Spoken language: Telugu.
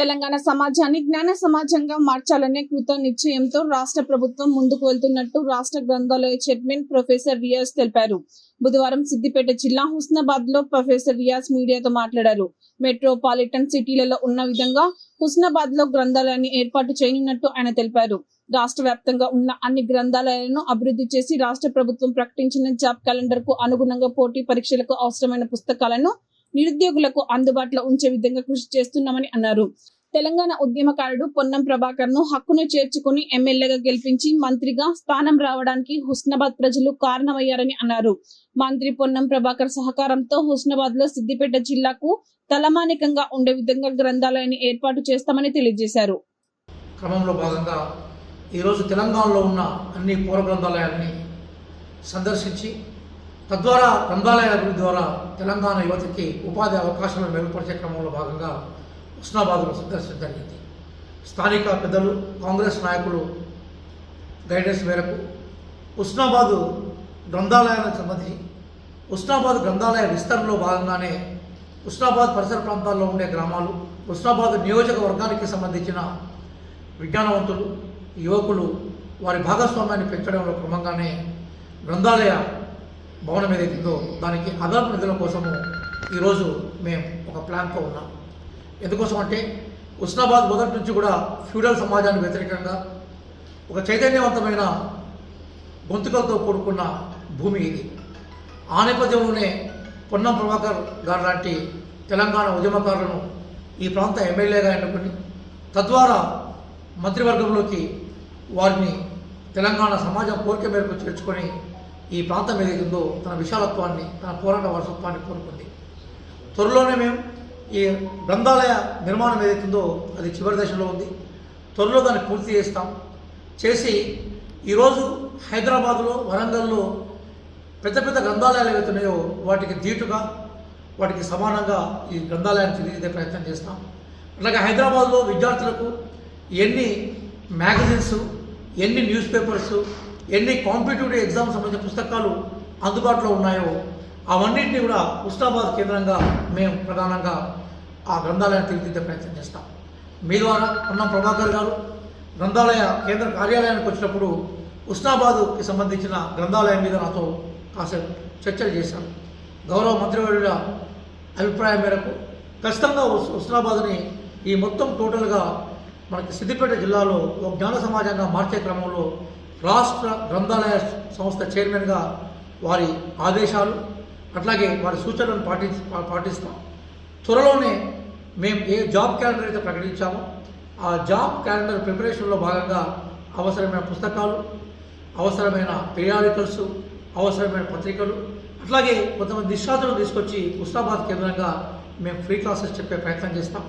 తెలంగాణ సమాజాన్ని జ్ఞాన సమాజంగా మార్చాలనే కృత నిశ్చయంతో రాష్ట్ర ప్రభుత్వం ముందుకు వెళ్తున్నట్టు రాష్ట్ర గ్రంథాలయ చైర్మన్ ప్రొఫెసర్ రియాజ్ తెలిపారు. బుధవారం సిద్దిపేట జిల్లా హుస్నాబాద్లో ప్రొఫెసర్ రియాజ్ మీడియాతో మాట్లాడారు. మెట్రోపాలిటన్ సిటీలలో ఉన్న విధంగా హుస్నాబాద్లో గ్రంథాలయాన్ని ఏర్పాటు చేయనున్నట్టు ఆయన తెలిపారు. రాష్ట్ర వ్యాప్తంగా ఉన్న అన్ని గ్రంథాలయాలను అభివృద్ధి చేసి రాష్ట్ర ప్రభుత్వం ప్రకటించిన జాబ్ క్యాలెండర్కు అనుగుణంగా పోటీ పరీక్షలకు అవసరమైన పుస్తకాలను నిరుద్యోగులకు అందుబాటులో ఉంచే విధంగా కృషి చేస్తున్నామని అన్నారు. తెలంగాణ ఉద్యమకారుడు పొన్నం ప్రభాకర్ను హక్కును చేర్చుకుని ఎమ్మెల్యేగా గెలిపించి మంత్రిగా స్థానం రావడానికి హుస్నాబాద్ ప్రజలు కారణమయ్యారని అన్నారు. మంత్రి పొన్నం ప్రభాకర్ సహకారంతో హుస్నాబాద్లో సిద్దిపేట జిల్లాకు తలమానికంగా ఉండే విధంగా గ్రంథాలయాన్ని ఏర్పాటు చేస్తామని తెలియజేశారు. క్రమంలో భాగంగా ఈరోజు తెలంగాణలో ఉన్న అన్ని పూర్వ గ్రంథాలయాల్ని సందర్శించి తద్వారా గ్రంథాలయ అభివృద్ధి ద్వారా తెలంగాణ యువతకి ఉపాధి అవకాశాలను మెరుగుపరిచే క్రమంలో భాగంగా హుస్నాబాద్ను సందర్శించడం జరిగింది. స్థానిక పెద్దలు కాంగ్రెస్ నాయకులు గైడెన్స్ మేరకు హుస్నాబాదు గ్రంథాలయానికి సంబంధించి హుస్నాబాద్ గ్రంథాలయ విస్తరణలో భాగంగానే హుస్నాబాద్ పరిసర ప్రాంతాల్లో ఉండే గ్రామాలు హుస్నాబాద్ నియోజకవర్గానికి సంబంధించిన విజ్ఞానవంతులు యువకులు వారి భాగస్వామ్యాన్ని పెంచడంలో క్రమంగానే గ్రంథాలయ భవనం ఏదైతుందో దానికి అదనపు నిధుల కోసము ఈరోజు మేము ఒక ప్లాన్తో ఉన్నాం. ఎందుకోసం అంటే ఉస్నాబాద్ మొదటి నుంచి కూడా ఫ్యూడల్ సమాజానికి వ్యతిరేకంగా ఒక చైతన్యవంతమైన గొంతుకలతో కూడుకున్న భూమి ఇది. ఆ నేపథ్యంలోనే పొన్నం ప్రభాకర్ గారు లాంటి తెలంగాణ ఉద్యమకారులను ఈ ప్రాంత ఎమ్మెల్యేగా ఎన్నుకుని తద్వారా మంత్రివర్గంలోకి వారిని తెలంగాణ సమాజం కోరిక మేరకు చేర్చుకొని ఈ ప్రాంతం ఏదైతుందో తన విశాలత్వాన్ని తన పోరాట వారసత్వాన్ని కోరుకుంది. త్వరలోనే మేము ఈ గ్రంథాలయ నిర్మాణం ఏదైతుందో అది చివరి దశలో ఉంది. త్వరలో దాన్ని పూర్తి చేస్తాం. చేసి ఈరోజు హైదరాబాదులో వరంగల్లో పెద్ద పెద్ద గ్రంథాలయాలు ఏవైతున్నాయో వాటికి ధీటుగా వాటికి సమానంగా ఈ గ్రంథాలయాన్ని తీర్చిదే ప్రయత్నం చేస్తాం. అలాగే హైదరాబాద్లో విద్యార్థులకు ఎన్ని మ్యాగజైన్స్ ఎన్ని న్యూస్ పేపర్స్ ఎన్ని కాంపిటేటివ్ ఎగ్జామ్ సంబంధించిన పుస్తకాలు అందుబాటులో ఉన్నాయో అవన్నింటినీ కూడా ఉస్నాబాద్ కేంద్రంగా మేము ప్రధానంగా ఆ గ్రంథాలయాన్ని తీర్చిదిద్దే ప్రయత్నం చేస్తాం. మీ ద్వారా అన్నం ప్రభాకర్ గారు గ్రంథాలయ కేంద్ర కార్యాలయానికి వచ్చినప్పుడు ఉస్నాబాదుకి సంబంధించిన గ్రంథాలయం మీద నాతో కాసేపు చర్చలు చేశాను గౌరవ మంత్రివర్యుల అభిప్రాయం మేరకు ఖచ్చితంగా హుస్నాబాద్ని ఉస్నాబాద్ని ఈ మొత్తం టోటల్గా మనకి సిద్దిపేట జిల్లాలో ఒక జ్ఞాన సమాజంగా మార్చే క్రమంలో రాష్ట్ర గ్రంథాలయ సంస్థ చైర్మన్గా వారి ఆదేశాలు అట్లాగే వారి సూచనలను పాటి పాటిస్తాం. త్వరలోనే మేము ఏ జాబ్ క్యాలెండర్ అయితే ప్రకటించామో ఆ జాబ్ క్యాలెండర్ ప్రిపరేషన్లో భాగంగా అవసరమైన పుస్తకాలు అవసరమైన పీరియాడికల్స్ అవసరమైన పత్రికలు అట్లాగే కొంతమంది నిష్ణాతులను తీసుకొచ్చి ఉస్తాబాద్ కేంద్రంగా మేము ఫ్రీ క్లాసెస్ చెప్పే ప్రయత్నం చేస్తాం.